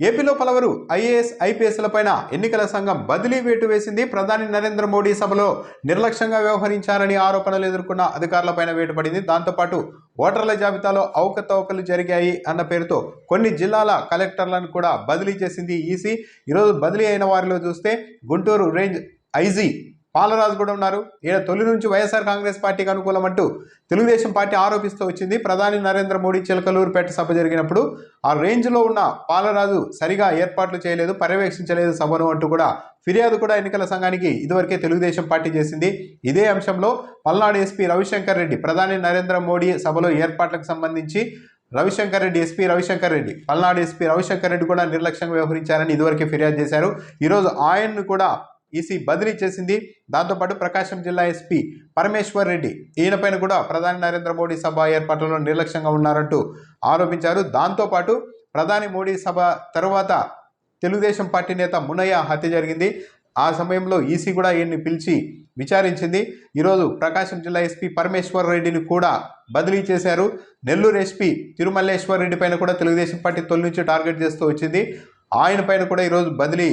ఏపీలో పలువురు ఐఏఎస్ ఐపీఎస్లపైన ఎన్నికల సంఘం బదిలీ వేటు వేసింది. ప్రధాని నరేంద్ర మోడీ సభలో నిర్లక్ష్యంగా వ్యవహరించారని ఆరోపణలు ఎదుర్కొన్న అధికారులపైన వేటు పడింది దాంతోపాటు ఓటర్ల జాబితాలో అవకతవకలు జరిగాయి అన్న పేరుతో కొన్ని జిల్లాల కలెక్టర్లను కూడా బదిలీ చేసింది ఈసీ. ఈరోజు బదిలీ అయిన వారిలో చూస్తే గుంటూరు రేంజ్ ఐజీ పాలరాజు కూడా ఉన్నారు. ఈయన తొలి నుంచి వైఎస్ఆర్ కాంగ్రెస్ పార్టీకి అనుకూలం అంటూ తెలుగుదేశం పార్టీ ఆరోపిస్తూ వచ్చింది. ప్రధాని నరేంద్ర మోడీ చిలకలూరుపేట సభ జరిగినప్పుడు ఆ రేంజ్లో ఉన్న పాలరాజు సరిగా ఏర్పాట్లు చేయలేదు పర్యవేక్షించలేదు సభను అంటూ కూడా ఫిర్యాదు కూడా ఎన్నికల సంఘానికి ఇదివరకే తెలుగుదేశం పార్టీ చేసింది. ఇదే అంశంలో పల్నాడు ఎస్పీ రవిశంకర్ రెడ్డి ప్రధాని నరేంద్ర మోడీ సభలో ఏర్పాట్లకు సంబంధించి రవిశంకర్ రెడ్డి ఎస్పీ రవిశంకర్ రెడ్డి పల్నాడు ఎస్పీ రవిశంకర్ రెడ్డి కూడా నిర్లక్ష్యంగా వ్యవహరించారని ఇదివరకే ఫిర్యాదు చేశారు. ఈరోజు ఆయన్ను కూడా ఈసీ బదిలీ చేసింది. దాంతోపాటు ప్రకాశం జిల్లా ఎస్పీ పరమేశ్వర్ రెడ్డి ఈయనపైన కూడా ప్రధాని నరేంద్ర మోడీ సభ ఏర్పాట్లలో నిర్లక్ష్యంగా ఉన్నారంటూ ఆరోపించారు. దాంతోపాటు ప్రధాని మోడీ సభ తర్వాత తెలుగుదేశం పార్టీ నేత మునయ్య హత్య జరిగింది. ఆ సమయంలో ఈసీ కూడా ఈయన్ని పిలిచి విచారించింది. ఈరోజు ప్రకాశం జిల్లా ఎస్పీ పరమేశ్వర్ రెడ్డిని కూడా బదిలీ చేశారు. నెల్లూరు ఎస్పీ తిరుమల్లేశ్వర్ రెడ్డి పైన కూడా తెలుగుదేశం పార్టీ తొలి నుంచి టార్గెట్ చేస్తూ వచ్చింది. ఆయన పైన కూడా ఈరోజు బదిలీ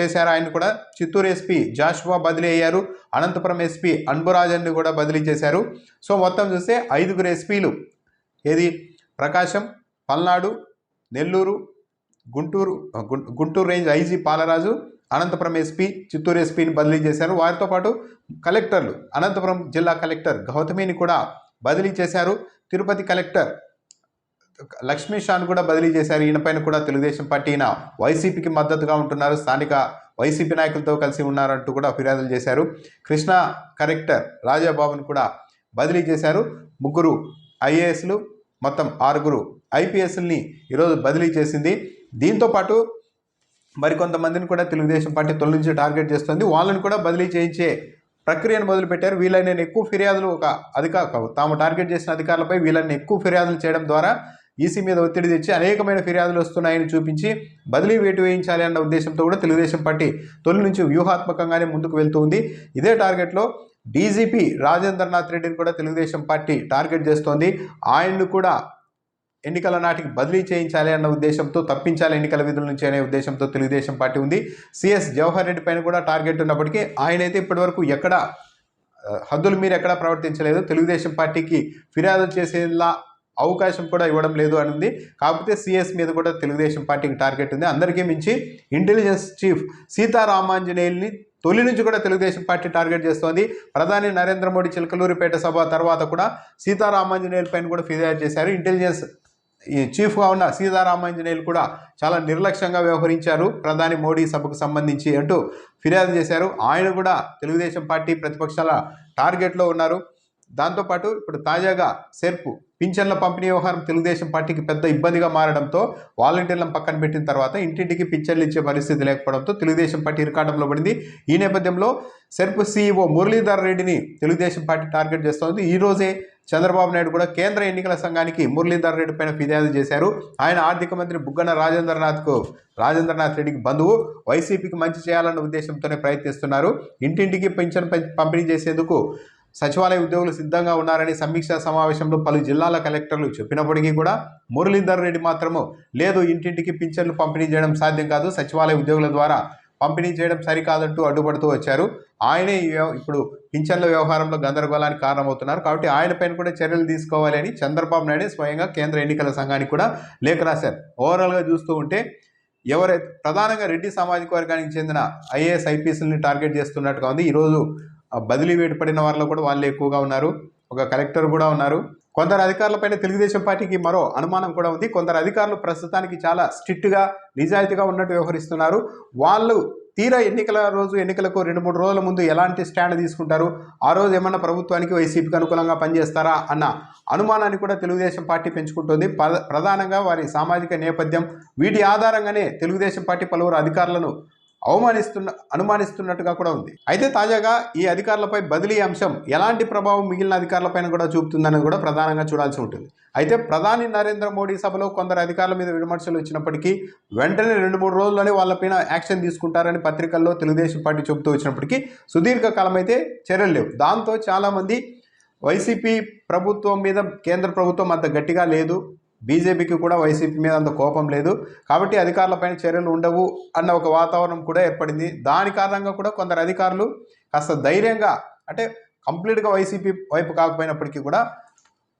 చేశారు. ఆయన కూడా చిత్తూరు ఎస్పీ జాషువా బదిలీ అయ్యారు. అనంతపురం ఎస్పీ అన్బురాజన్ని కూడా బదిలీ చేశారు. సో మొత్తం చూస్తే ఐదుగురు ఎస్పీలు. ఏది? Prakasam Palnadu Nellore Guntur Guntur range IG Palaraju Anantapuram SP Chittoor ఎస్పీని బదిలీ చేశారు. వారితో పాటు కలెక్టర్లు అనంతపురం జిల్లా కలెక్టర్ గౌతమిని కూడా బదిలీ చేశారు. తిరుపతి కలెక్టర్ లక్ష్మీ షాన్ కూడా బదిలీ చేశారు. ఈయనపైన కూడా తెలుగుదేశం పార్టీ ఈయన వైసీపీకి మద్దతుగా ఉంటున్నారు. స్థానిక వైసీపీ నాయకులతో కలిసి ఉన్నారంటూ కూడా ఫిర్యాదులు చేశారు. కృష్ణా కరెక్టర్ రాజాబాబును కూడా బదిలీ చేశారు. ముగ్గురు ఐఏఎస్లు మొత్తం ఆరుగురు ఐపీఎస్ని ఈరోజు బదిలీ చేసింది. దీంతో పాటు మరికొంతమందిని కూడా తెలుగుదేశం పార్టీ తొలి నుంచి టార్గెట్ చేస్తుంది. వాళ్ళని కూడా బదిలీ చేయించే ప్రక్రియను మొదలుపెట్టారు. వీళ్ళని ఎక్కువ ఫిర్యాదులు ఒక అధికార తాము టార్గెట్ చేసిన అధికారులపై వీళ్ళని ఎక్కువ ఫిర్యాదులు చేయడం ద్వారా ఈసీ మీద ఒత్తిడి తెచ్చి అనేకమైన ఫిర్యాదులు వస్తున్నాయని చూపించి బదిలీ వేటు వేయించాలి అన్న ఉద్దేశంతో కూడా తెలుగుదేశం పార్టీ తొలి నుంచి వ్యూహాత్మకంగానే ముందుకు వెళ్తూ ఉంది. ఇదే టార్గెట్లో డీజీపీ రాజేంద్రనాథ్ రెడ్డిని కూడా తెలుగుదేశం పార్టీ టార్గెట్ చేస్తోంది. ఆయన్ను కూడా ఎన్నికల నాటికి బదిలీ చేయించాలి అన్న ఉద్దేశంతో తప్పించాలి ఎన్నికల విధుల నుంచి అనే ఉద్దేశంతో తెలుగుదేశం పార్టీ ఉంది. సిఎస్ జవహర్ రెడ్డి పైన కూడా టార్గెట్ ఉన్నప్పటికీ ఆయన అయితే ఇప్పటివరకు ఎక్కడ హద్దులు మీరు ఎక్కడా ప్రవర్తించలేదు. తెలుగుదేశం పార్టీకి ఫిర్యాదు చేసేలా అవకాశం కూడా ఇవ్వడం లేదు అని కాకపోతే సిఎస్ మీద కూడా తెలుగుదేశం పార్టీకి టార్గెట్ ఉంది. అందరికీ మించి ఇంటెలిజెన్స్ చీఫ్ సీతారామాంజనేయుల్ని తొలి నుంచి కూడా తెలుగుదేశం పార్టీ టార్గెట్ చేస్తోంది. ప్రధాని నరేంద్ర మోడీ చిలకలూరిపేట సభ తర్వాత కూడా సీతారామాంజనేయుల పైన కూడా ఫిర్యాదు చేశారు. ఇంటెలిజెన్స్ ఈ చీఫ్గా ఉన్న సీతారామాంజనేయులు కూడా చాలా నిర్లక్ష్యంగా వ్యవహరించారు. ప్రధాని మోడీ సభకు సంబంధించి అంటూ ఫిర్యాదు చేశారు. ఆయన కూడా తెలుగుదేశం పార్టీ ప్రతిపక్షాల టార్గెట్లో ఉన్నారు. దాంతోపాటు ఇప్పుడు తాజాగా సెర్పు పింఛన్ల పంపిణీ వ్యవహారం తెలుగుదేశం పార్టీకి పెద్ద ఇబ్బందిగా మారడంతో వాలంటీర్లను పక్కన పెట్టిన తర్వాత ఇంటింటికి పింఛన్లు ఇచ్చే పరిస్థితి లేకపోవడంతో తెలుగుదేశం పార్టీ ఇరకాటంలో పడింది. ఈ నేపథ్యంలో సెర్పు సీఈఓ మురళీధర్ రెడ్డిని తెలుగుదేశం పార్టీ టార్గెట్ చేస్తోంది. ఈ రోజే చంద్రబాబు నాయుడు కూడా కేంద్ర ఎన్నికల సంఘానికి మురళీధర్ రెడ్డి పైన ఫిర్యాదు చేశారు. ఆయన ఆర్థిక మంత్రి బుగ్గన రాజేంద్రనాథ్కు రాజేంద్రనాథ్ రెడ్డికి బంధువు వైసీపీకి మంచి చేయాలన్న ఉద్దేశంతోనే ప్రయత్నిస్తున్నారు. ఇంటింటికి పింఛన్ పంపిణీ చేసేందుకు సచివాలయ ఉద్యోగులు సిద్ధంగా ఉన్నారని సమీక్షా సమావేశంలో పలు జిల్లాల కలెక్టర్లు చెప్పినప్పటికీ కూడా మురళీధర్ రెడ్డి మాత్రము లేదు ఇంటింటికి పింఛన్లు పంపిణీ చేయడం సాధ్యం కాదు సచివాలయ ఉద్యోగుల ద్వారా పంపిణీ చేయడం సరికాదంటూ అడ్డుపడుతూ వచ్చారు. ఆయనే ఈ ఇప్పుడు పింఛన్ల వ్యవహారంలో గందరగోళానికి కారణమవుతున్నారు కాబట్టి ఆయనపైన కూడా చర్యలు తీసుకోవాలి అని చంద్రబాబు నాయుడు స్వయంగా కేంద్ర ఎన్నికల సంఘానికి కూడా లేఖ రాశారు. ఓవరాల్గా చూస్తూ ఉంటే ఎవరైతే ప్రధానంగా రెడ్డి సామాజిక వర్గానికి చెందిన ఐఏఎస్ ఐపీఎస్ని టార్గెట్ చేస్తున్నట్టుగా ఉంది. ఈరోజు బదిలీ వేటుపడిన వారిలో కూడా వాళ్ళు ఎక్కువగా ఉన్నారు. ఒక కలెక్టర్ కూడా ఉన్నారు. కొందరు అధికారులపైన తెలుగుదేశం పార్టీకి మరో అనుమానం కూడా ఉంది. కొందరు అధికారులు ప్రస్తుతానికి చాలా స్ట్రిక్ట్గా నిజాయితీగా ఉన్నట్టు వ్యవహరిస్తున్నారు. వాళ్ళు తీరా ఎన్నికల రోజు ఎన్నికలకు రెండు మూడు రోజుల ముందు ఎలాంటి స్టాండ్ తీసుకుంటారు? ఆ రోజు ఏమన్నా ప్రభుత్వానికి వైసీపీకి అనుకూలంగా పనిచేస్తారా? అన్న అనుమానాన్ని కూడా తెలుగుదేశం పార్టీ పెంచుకుంటుంది. ప్రధానంగా వారి సామాజిక నేపథ్యం వీటి ఆధారంగానే తెలుగుదేశం పార్టీ పలువురు అధికారులను అవమానిస్తున్న అనుమానిస్తున్నట్టుగా కూడా ఉంది. అయితే తాజాగా ఈ అధికారులపై బదిలీ అంశం ఎలాంటి ప్రభావం మిగిలిన అధికారులపైన కూడా చూపుతుందని కూడా ప్రధానంగా చూడాల్సి ఉంటుంది. అయితే ప్రధాని నరేంద్ర మోడీ సభలో కొందరు అధికారుల మీద విమర్శలు వచ్చినప్పటికీ వెంటనే రెండు మూడు రోజుల్లోనే వాళ్ళపైన యాక్షన్ తీసుకుంటారని పత్రికల్లో తెలుగుదేశం పార్టీ చెబుతూ వచ్చినప్పటికీ సుదీర్ఘకాలం అయితే చర్యలు లేవు. దాంతో చాలామంది వైసీపీ ప్రభుత్వం మీద కేంద్ర ప్రభుత్వం అంత గట్టిగా లేదు. బీజేపీకి కూడా వైసీపీ మీద అంత కోపం లేదు. కాబట్టి అధికారులపైన చర్యలు ఉండవు అన్న ఒక వాతావరణం కూడా ఏర్పడింది. దాని కారణంగా కూడా కొందరు అధికారులు కాస్త ధైర్యంగా అంటే కంప్లీట్గా వైసీపీ వైపు కాకపోయినప్పటికీ కూడా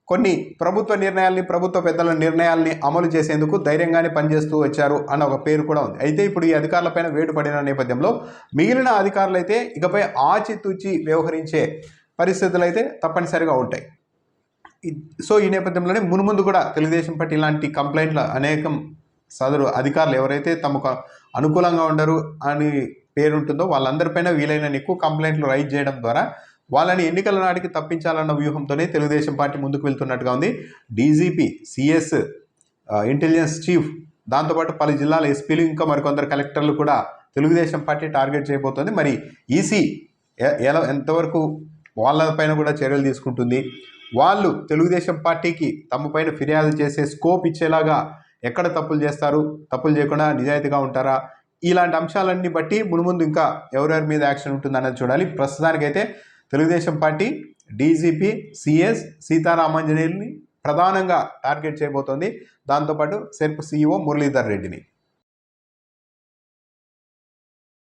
కొన్ని ప్రభుత్వ నిర్ణయాల్ని ప్రభుత్వ పెద్దల నిర్ణయాల్ని అమలు చేసేందుకు ధైర్యంగానే పనిచేస్తూ వచ్చారు అన్న ఒక పేరు కూడా ఉంది. అయితే ఇప్పుడు ఈ అధికారులపైన వేటు పడిన నేపథ్యంలో మిగిలిన అధికారులు అయితే ఇకపై ఆచితూచి వ్యవహరించే పరిస్థితులు అయితే తప్పనిసరిగా ఉంటాయి. సో ఈ నేపథ్యంలోనే మునుముందు కూడా తెలుగుదేశం పార్టీ ఇలాంటి కంప్లైంట్ల అనేకం సదరు అధికారులు ఎవరైతే తమకు అనుకూలంగా ఉండరు అని పేరుంటుందో వాళ్ళందరిపైన వీలైన ఎక్కువ కంప్లైంట్లు రైజ్ చేయడం ద్వారా వాళ్ళని ఎన్నికల నాటికి తప్పించాలన్న వ్యూహంతోనే తెలుగుదేశం పార్టీ ముందుకు వెళ్తున్నట్టుగా ఉంది. డీజీపీ సిఎస్ ఇంటెలిజెన్స్ చీఫ్ దాంతోపాటు పలు జిల్లాల ఎస్పీలు ఇంకా మరికొందరు కలెక్టర్లు కూడా తెలుగుదేశం పార్టీ టార్గెట్ చేయబోతోంది. మరి ఈసీ ఎలా ఎంతవరకు వాళ్ళపైన కూడా చర్యలు తీసుకుంటుంది? వాళ్ళు తెలుగుదేశం పార్టీకి తమ పైన ఫిర్యాదు చేసే స్కోప్ ఇచ్చేలాగా ఎక్కడ తప్పులు చేస్తారు? తప్పులు చేయకుండా నిజాయితీగా ఉంటారా? ఇలాంటి అంశాలన్నీ బట్టి మునుముందు ఇంకా ఎవరెవరి మీద యాక్షన్ ఉంటుందన్నది చూడాలి. ప్రస్తుతానికైతే తెలుగుదేశం పార్టీ డీజీపీ సిఎస్ సీతారామాంజనేయుల్ని ప్రధానంగా టార్గెట్ చేయబోతోంది. దాంతోపాటు సెర్ప్ సీఈఓ మురళీధర్ రెడ్డిని.